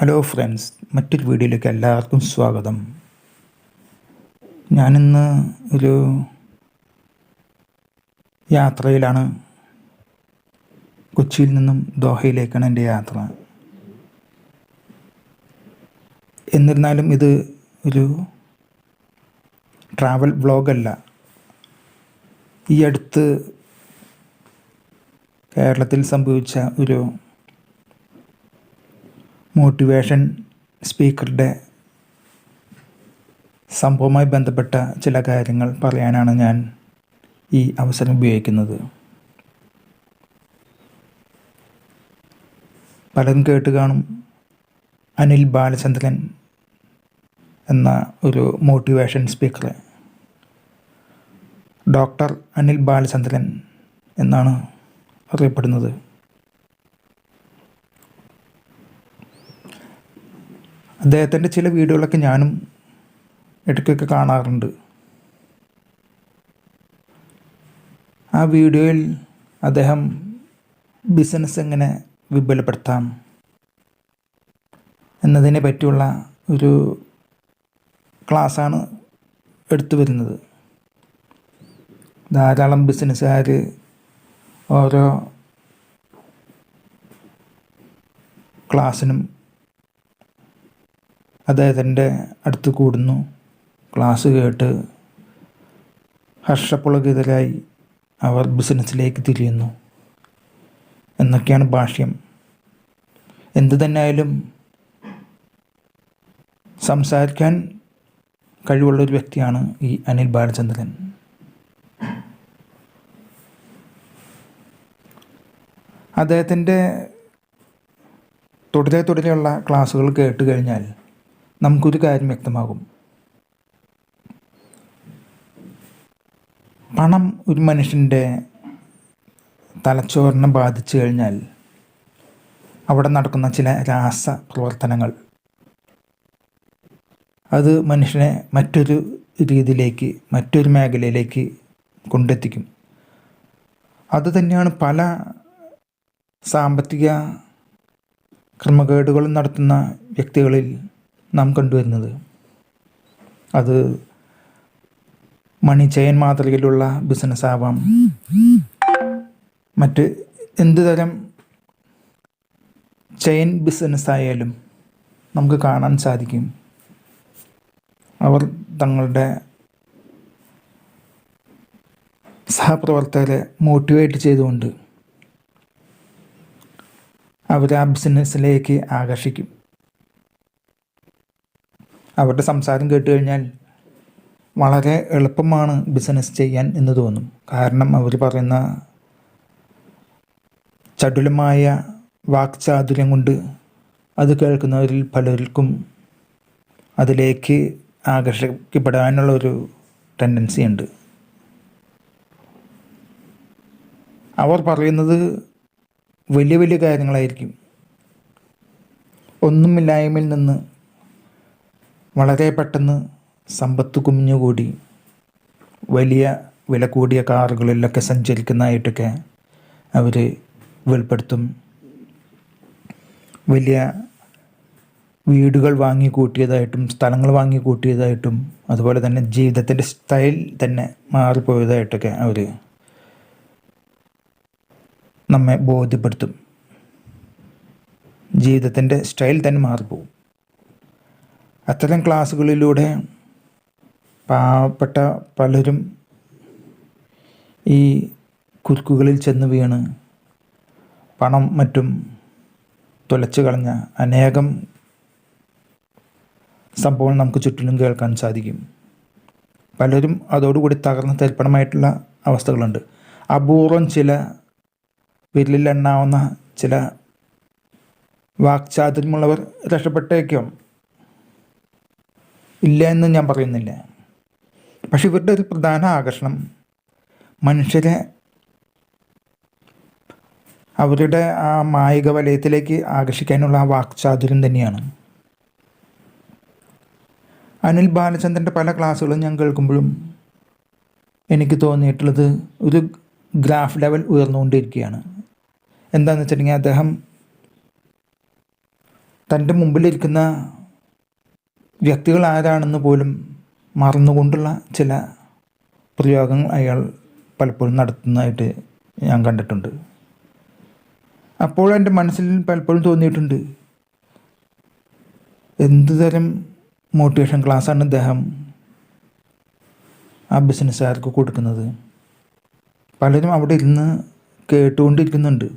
Hello friends മറ്റൊരു വീഡിയോയിലേക്ക് എല്ലാവർക്കും സ്വാഗതം. ഞാനിന്ന് ഒരു യാത്രയിലാണ്. കൊച്ചിയിൽ നിന്നും ദോഹയിലേക്കാണ് എന്റെ യാത്ര. എന്നിരുന്നാലും ഇത് ഒരു ട്രാവൽ വ്ളോഗല്ല ഈ അടുത്ത് കേരളത്തിൽ സംഭവിച്ച ഒരു മോട്ടിവേഷൻ സ്പീക്കറുടെ സംഭവവുമായി ബന്ധപ്പെട്ട ചില കാര്യങ്ങൾ പറയാനാണ് ഞാൻ ഈ അവസരം ഉപയോഗിക്കുന്നത്. പലരും കേട്ട് കാണും. അനിൽ ബാലചന്ദ്രൻ എന്ന ഒരു മോട്ടിവേഷൻ സ്പീക്കറെ. ഡോക്ടർ അനിൽ ബാലചന്ദ്രൻ എന്നാണ് അറിയപ്പെടുന്നത്. അദ്ദേഹത്തിന്റെ ചില വീഡിയോകളൊക്കെ ഞാനും ഇടയ്ക്കൊക്കെ കാണാറുണ്ട്. ആ വീഡിയോയിൽ അദ്ദേഹം ബിസിനസ് എങ്ങനെ വിപുലപ്പെടുത്താം എന്നതിനെ പറ്റിയുള്ള ഒരു ക്ലാസ്സാണ് എടുത്തു വരുന്നത്. ധാരാളം ബിസിനസ്സുകാർ ഓരോ ക്ലാസ്സിനും അദ്ദേഹത്തിന്റെ അടുത്ത് കൂടുന്നു. ക്ലാസ് കേട്ട് ഹർഷപ്പുളകിതരായി അവർ ബിസിനസ്സിലേക്ക് തിരിയുന്നു. എന്നൊക്കെയാണ് ഭാഷ്യം. എന്തു തന്നെയായാലും സംസാരിക്കാൻ കഴിവുള്ള ഒരു വ്യക്തിയാണ് ഈ അനിൽ ബാലചന്ദ്രൻ. അദ്ദേഹത്തിന്റെ തുടരെ തുടരെയുള്ള ക്ലാസ്സുകൾ കേട്ട് കഴിഞ്ഞാൽ നമുക്കൊരു കാര്യം വ്യക്തമാകും. പണം ഒരു മനുഷ്യന്റെ തലച്ചോറിനെ ബാധിച്ചു കഴിഞ്ഞാൽ അവിടെ നടക്കുന്ന ചില രാസ പ്രവർത്തനങ്ങൾ അത് മനുഷ്യനെ മറ്റൊരു രീതിയിലേക്ക് മറ്റൊരു മേഖലയിലേക്ക് കൊണ്ടെത്തിക്കും. അതുതന്നെയാണ് പല സാമ്പത്തിക ക്രമക്കേടുകളും നടത്തുന്ന വ്യക്തികളിൽ നാം കണ്ടുവരുന്നത്. അത് മണി ചെയൻ മാതൃകയിലുള്ള ബിസിനസ് ആവാം. മറ്റ് എന്ത് തരം ചെയിൻ ബിസിനസ് ആയാലും നമുക്ക് കാണാൻ സാധിക്കും. അവർ തങ്ങളുടെ സഹപ്രവർത്തകരെ മോട്ടിവേറ്റ് ചെയ്തുകൊണ്ട് അവർ ആ ബിസിനസ്സിലേക്ക് ആകർഷിക്കും. അവരുടെ സംസാരം കേട്ട് കഴിഞ്ഞാൽ വളരെ എളുപ്പമാണ് ബിസിനസ് ചെയ്യാൻ എന്ന് തോന്നും. കാരണം അവർ പറയുന്ന ചടുലമായ വാക്ചാതുര്യം കൊണ്ട് അത് കേൾക്കുന്നവരിൽ പലർക്കും അതിലേക്ക് ആകർഷിക്കപ്പെടാനുള്ള ഒരു ടെൻഡൻസി ഉണ്ട്. അവർ പറയുന്നത് വലിയ വലിയ കാര്യങ്ങളായിരിക്കും. ഒന്നുമില്ലായ്മയിൽ നിന്ന് വളരെ പെട്ടെന്ന് സമ്പത്ത് കുമിഞ്ഞുകൂടി വലിയ വില കൂടിയ കാറുകളിലൊക്കെ സഞ്ചരിക്കുന്നതായിട്ടൊക്കെ അവർ വെളിപ്പെടുത്തും. വലിയ വീടുകൾ വാങ്ങി കൂട്ടിയതായിട്ടും സ്ഥലങ്ങൾ വാങ്ങി കൂട്ടിയതായിട്ടും അതുപോലെ തന്നെ ജീവിതത്തിന്റെ സ്റ്റൈൽ തന്നെ മാറിപ്പോയതായിട്ടൊക്കെ അവർ നമ്മെ ബോധ്യപ്പെടുത്തും. ജീവിതത്തിന്റെ സ്റ്റൈൽ തന്നെ മാറിപ്പോവും. അത്തരം ക്ലാസ്സുകളിലൂടെ പാവപ്പെട്ട പലരും ഈ കുരുക്കുകളിൽ ചെന്ന് വീണ് പണം മറ്റും തുലച്ചു കളഞ്ഞ അനേകം സംഭവങ്ങൾ നമുക്ക് ചുറ്റിലും കേൾക്കാൻ സാധിക്കും. പലരും അതോടുകൂടി തകർന്ന് തരിപ്പണമായിട്ടുള്ള അവസ്ഥകളുണ്ട്. അപൂർവം ചില വിരലിലെണ്ണാവുന്ന ചില വാക്ചാതുര്യമുള്ളവർ രക്ഷപ്പെട്ടേക്കും. ഇല്ല എന്ന് ഞാൻ പറയുന്നില്ല. പക്ഷെ ഇവരുടെ ഒരു പ്രധാന ആകർഷണം മനുഷ്യരെ അവരുടെ ആ മായിക വലയത്തിലേക്ക് ആകർഷിക്കാനുള്ള ആ വാക്ചാതുര്യം തന്നെയാണ്. അനിൽ ബാലചന്ദ്രന്റെ പല ക്ലാസ്സുകളും ഞാൻ കേൾക്കുമ്പോഴും എനിക്ക് തോന്നിയിട്ടുള്ളത് ഒരു ഗ്രാഫ് ലെവൽ ഉയർന്നുകൊണ്ടിരിക്കുകയാണ്. എന്താണെന്ന് വെച്ചിട്ടുണ്ടെങ്കിൽ അദ്ദേഹം തന്റെ മുമ്പിലിരിക്കുന്ന വ്യക്തികൾ ആരാണെന്ന് പോലും മറന്നുകൊണ്ടുള്ള ചില പ്രയോഗങ്ങൾ അയാൾ പലപ്പോഴും നടത്തുന്നതായിട്ട് ഞാൻ കണ്ടിട്ടുണ്ട്. അപ്പോൾ എന്റെ മനസ്സിൽ പലപ്പോഴും തോന്നിയിട്ടുണ്ട് എന്ത് തരം മോട്ടിവേഷൻ ക്ലാസ്സാണ് അദ്ദേഹം ആ ബിസിനസ്സുകാർക്ക് കൊടുക്കുന്നത്? പലരും അവിടെ ഇരുന്ന് കേട്ടുകൊണ്ടിരിക്കുന്നുണ്ട്.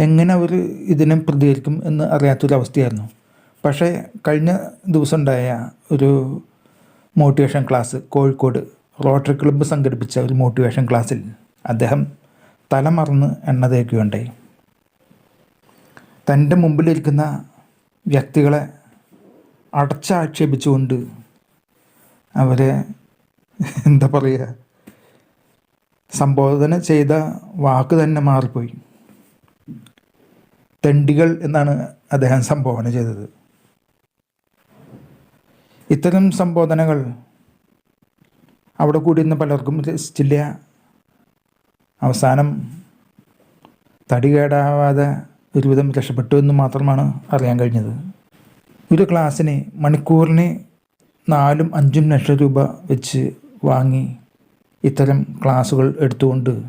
എങ്ങനെ അവർ ഇതിനെ പ്രതികരിക്കും എന്ന് അറിയാത്തൊരവസ്ഥയായിരുന്നു. പക്ഷേ കഴിഞ്ഞ ദിവസം ഉണ്ടായ ഒരു motivation class Kozhikode rotary club സംഘടിപ്പിച്ച ഒരു മോട്ടിവേഷൻ ക്ലാസ്സിൽ അദ്ദേഹം തലമറന്ന് എണ്ണ തേക്കുകയുണ്ടായി. തന്റെ മുമ്പിലിരിക്കുന്ന വ്യക്തികളെ അടച്ചാക്ഷേപിച്ചുകൊണ്ട് അവരെ എന്താ പറയുക സംബോധന ചെയ്ത വാക്ക് തന്നെ മാറിപ്പോയി. തെണ്ടികൾ എന്നാണ് അദ്ദേഹം സംബോധന ചെയ്തത്. ഇത്തരം സംബോധനകൾ അവിടെ കൂടിയിരുന്ന പലർക്കും രസിച്ചില്ല. അവസാനം തടി കേടാവാതെ ഒരുവിധം രക്ഷപ്പെട്ടു എന്ന് മാത്രമാണ് അറിയാൻ കഴിഞ്ഞത്. ഒരു ക്ലാസ്സിന് മണിക്കൂറിന് നാലും അഞ്ചും ലക്ഷം രൂപ വെച്ച് വാങ്ങി ഇത്തരം ക്ലാസ്സുകൾ എടുത്തുകൊണ്ട്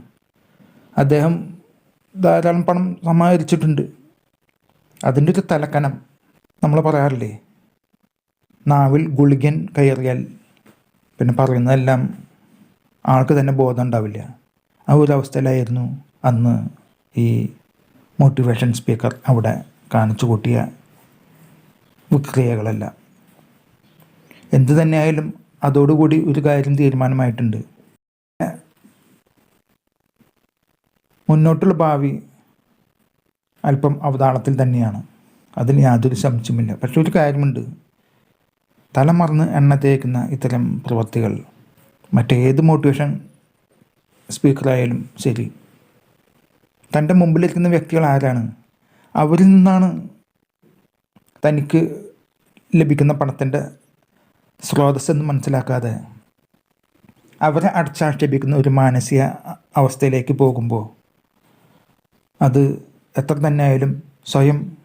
അദ്ദേഹം ധാരാളം പണം സമാഹരിച്ചിട്ടുണ്ട്. അതിന്റെ ഒരു തലക്കനം നമ്മൾ പറയാറില്ലേ? നാവിൽ ഗുളികൻ കയറിയാൽ പിന്നെ പറയുന്നതെല്ലാം ആൾക്ക് തന്നെ ബോധം ഉണ്ടാവില്ല. ആ ഒരു അവസ്ഥയിലായിരുന്നു അന്ന് ഈ മോട്ടിവേഷൻ സ്പീക്കർ അവിടെ കാണിച്ചു കൂട്ടിയ വിക്രിയകളെല്ലാം. എന്തു തന്നെയായാലും അതോടുകൂടി ഒരു കാര്യം തീരുമാനമായിട്ടുണ്ട്. മുന്നോട്ടുള്ള ഭാവി അല്പം അവതാളത്തിൽ തന്നെയാണ്. അതിന് യാതൊരു സംശയമില്ല പക്ഷെ ഒരു കാര്യമുണ്ട്. തലമറന്ന് എണ്ണ തേക്കുന്ന ഇത്തരം പ്രവൃത്തികൾ. മറ്റേത് മോട്ടിവേഷൻ സ്പീക്കറായാലും ശരി. തന്റെ മുമ്പിലിരിക്കുന്ന വ്യക്തികൾ ആരാണ്? അവരിൽ നിന്നാണ് തനിക്ക് ലഭിക്കുന്ന പണത്തിന്റെ സ്രോതസ് എന്ന് മനസ്സിലാക്കാതെ അവരെ അടച്ചാക്ഷേപിക്കുന്ന ഒരു മാനസിക അവസ്ഥയിലേക്ക് പോകുമ്പോൾ അത് എത്ര തന്നെ ആയാലും സ്വയം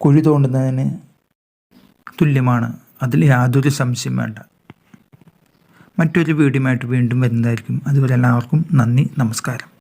കുഴി തോണ്ടുന്നതിന് തുല്യമാണ്. അതിൽ യാതൊരു സംശയം വേണ്ട. മറ്റൊരു വീഡിയോയുമായിട്ട് വീണ്ടും വരുന്നതായിരിക്കും. അതുവരെ എല്ലാവർക്കും നന്ദി നമസ്കാരം.